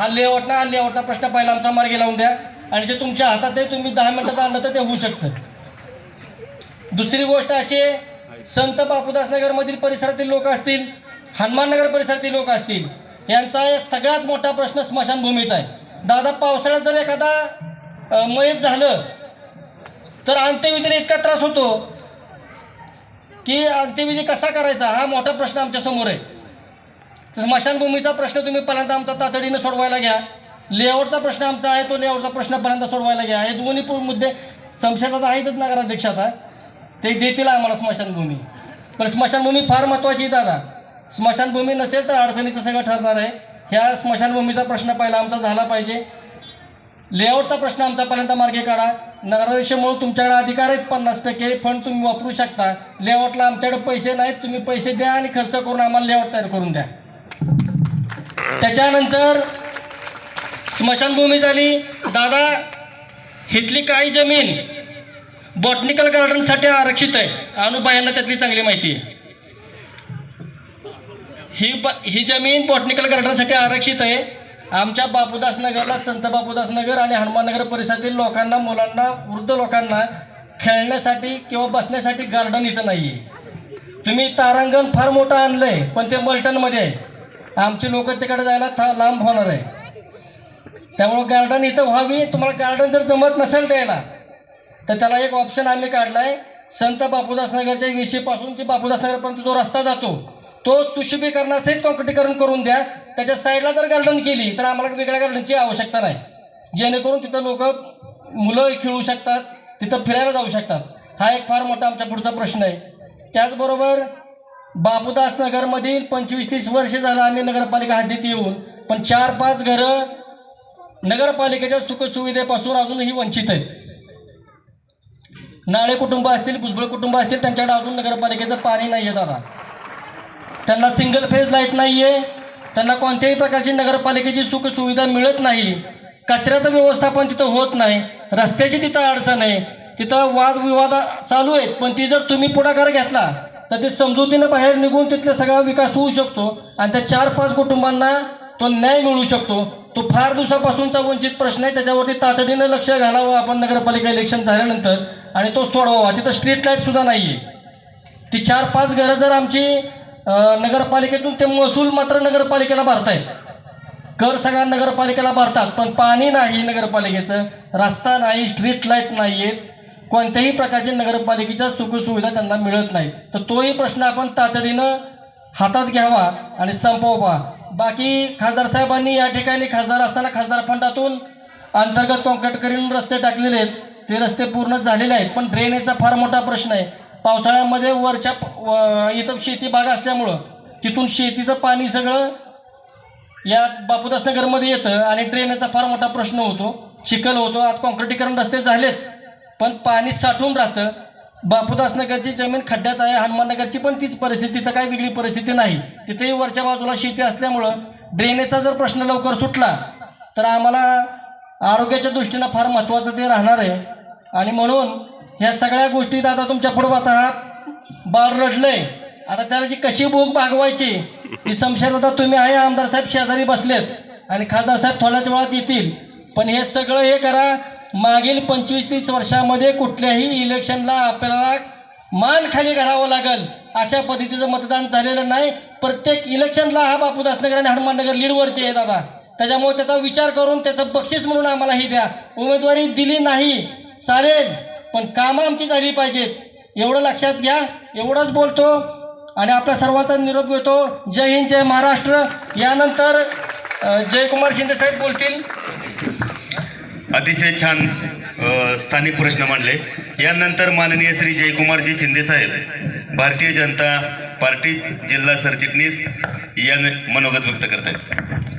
हा लेआउट ना हा लेआउटचा प्रश्न पहिला आमचा मार्गी लावून द्या. आणि जे तुमच्या हातात आहे तुम्ही दहा मिनिटात आणलं तर ते होऊ शकतं. दुसरी गोष्ट अशी आहे संत बापूदासनगरमधील परिसरातील लोक असतील हनुमाननगर परिसरातील लोक असतील यांचा सगळ्यात मोठा प्रश्न स्मशानभूमीचा आहे. दादा पावसाळ्यात जर एखादा मयत झालं तर अंत्यविधीला इतका त्रास होतो की अंत्यविधी कसा करायचा हा मोठा प्रश्न आमच्यासमोर आहे. स्मशानभूमीचा प्रश्न तुम्ही पहिल्यांदा आमचा तातडीनं सोडवायला घ्या. लेआउटचा प्रश्न आमचा आहे तो लेआउटचा प्रश्न पहिल्यांदा सोडवायला घ्या. हे दोन्ही मुद्दे संशयाचा आहेतच नगराध्यक्ष आता ते देतील आम्हाला स्मशानभूमी. पण स्मशानभूमी फार महत्त्वाची आहे दादा. स्मशानभूमी नसेल तर अडचणीचं सगळं ठरणार आहे. ह्या स्मशानभूमीचा प्रश्न पहिला आमचा झाला पाहिजे. लेआउटचा प्रश्न आमचा पहिल्यांदा मार्गे काढा. नगराध्यक्ष म्हणून तुमच्याकडे अधिकार आहेत पन्नास टक्के. फंड तुम्ही वापरू शकता. लेआउटला आमच्याकडे पैसे नाहीत. तुम्ही पैसे द्या आणि खर्च करून आम्हाला लेआउट तयार करून द्या. त्याच्यानंतर स्मशानभूमी झाली. दादा इथली काही जमीन बॉटनिकल गार्डनसाठी आरक्षित आहे. अनुबायांना त्यातली चांगली माहिती आहे. ही ब ही जमीन बॉटनिकल गार्डनसाठी आरक्षित आहे. आमच्या बापूदास नगरला संत बापूदास नगर आणि हनुमाननगर परिसरातील लोकांना मुलांना वृद्ध लोकांना खेळण्यासाठी किंवा बसण्यासाठी गार्डन इथं नाही आहे तुम्ही तारांगण फार मोठं आणलं आहे पण ते मल्टनमध्ये आहे. आमची लोक तिकडे जायला था लांब होणार आहे. त्यामुळं गार्डन इथं व्हावी. तुम्हाला गार्डन जर जमत नसेल द्यायला तर त्याला एक ऑप्शन आम्ही काढला आहे संत बापूदासनगरच्या विषयीपासून ते बापूदासनगरपर्यंत जो रस्ता जातो तो सुशुभीकरणासहित कॉन्क्रिटीकरण करून द्या. त्याच्या साईडला जर गार्डन केली तर आम्हाला वेगळ्या गार्डनची आवश्यकता नाही. जेणेकरून तिथं लोक मुलं खेळू शकतात तिथं फिरायला जाऊ शकतात. हा एक फार मोठा आमच्या पुढचा प्रश्न आहे. त्याचबरोबर बापूदास नगरमधील पंचवीस तीस वर्ष झालं आम्ही नगरपालिका हद्दीत येऊन पण चार पाच घरं नगरपालिकेच्या सुखसुविधेपासून अजूनही वंचित आहेत. नाळे कुटुंब असतील भुजबळ कुटुंब असतील त्यांच्याकडे अजून नगरपालिकेचं पाणी नाही आहे दादा. त्यांना सिंगल फेज लाइट नाही आहे त्यांना कोणत्याही प्रकारची नगरपालिकेची सुखसुविधा मिळत नाही. कचऱ्याचं व्यवस्थापन तिथं होत नाही रस्त्याची तिथं अडचण आहे तिथं वादविवाद चालू आहेत पण ती जर तुम्ही पुढाकार घेतला तर ते समजुतीनं बाहेर निघून तिथला सगळा विकास होऊ शकतो आणि त्या चार पाच कुटुंबांना तो न्याय मिळू शकतो. तो फार दिवसापासूनचा वंचित प्रश्न आहे. त्याच्यावरती तातडीनं लक्ष घालावं. आपण नगरपालिका इलेक्शन झाल्यानंतर आणि तो सोडवावा. तिथं स्ट्रीट लाईटसुद्धा नाही आहे ती चार पाच घरं जर आमची नगरपालिकेतून ते महसूल मात्र नगरपालिकेला भरतायत. कर सगळ्या नगरपालिकेला भरतात. पण पाणी नाही नगरपालिकेचं. रस्ता नाही स्ट्रीट लाइट नाही आहेत कोणत्याही प्रकारची नगरपालिकेच्या सुखसुविधा त्यांना मिळत नाहीत तर तोही प्रश्न आपण तातडीनं हातात घ्यावा आणि संपवा बाकी खासदार साहेबांनी या ठिकाणी खासदार असताना खासदार फंडातून अंतर्गत कॉन्क्रीट करून रस्ते टाकलेले आहेत. ते रस्ते पूर्ण झालेले आहेत. पण ड्रेनेजचा फार मोठा प्रश्न आहे. पावसाळ्यामध्ये वरच्या इथं शेतीबाग असल्यामुळं तिथून शेतीचं पाणी सगळं या बापूदास नगरमध्ये येतं आणि ड्रेनेजचा फार मोठा प्रश्न होतो. चिखल होतो. आज कॉन्क्रिटीकरण रस्ते झालेत. पण पाणी साठून राहतं. बापूदासनगरची जमीन खड्ड्यात आहे हनुमाननगरची पण तीच परिस्थिती तिथं काही वेगळी परिस्थिती नाही. तिथेही वरच्या बाजूला शेती असल्यामुळं ड्रेनेजचा जर प्रश्न लवकर सुटला तर आम्हाला आरोग्याच्या दृष्टीनं फार महत्त्वाचं ते राहणार आहे. आणि म्हणून ह्या सगळ्या गोष्टीत आता तुमच्या पुढं आता हा बाळ रडलंय. आता त्याला जी कशी भूक भागवायची ही संशयात आता तुम्ही आहे आमदार साहेब शेजारी बसलेत. आणि खासदार साहेब थोड्याच वेळात येतील. पण हे सगळं हे करा मागील पंचवीस तीस वर्षामध्ये कुठल्याही इलेक्शनला आपल्याला मान खाली घालावं लागल अशा पद्धतीचं मतदान झालेलं नाही. प्रत्येक इलेक्शनला हा बापूदासनगर आणि हनुमाननगर लीडवरती आहे दादा. त्याच्यामुळे त्याचा विचार करून त्याचं बक्षीस म्हणून आम्हाला ही द्या. उमेदवारी दिली नाही चालेल पण कामं आमची झाली पाहिजेत. एवढं लक्षात घ्या एवढंच बोलतो आणि आपल्या सर्वांचा निरोप घेतो. जय हिंद जय महाराष्ट्र. यानंतर जयकुमार शिंदे साहेब बोलतील. अतिशय छान स्थानिक प्रश्न मांडले. यानंतर माननीय श्री जयकुमारजी शिंदे साहेब भारतीय जनता पार्टी जिल्हा सरचिटणीस या मनोगत व्यक्त करत आहेत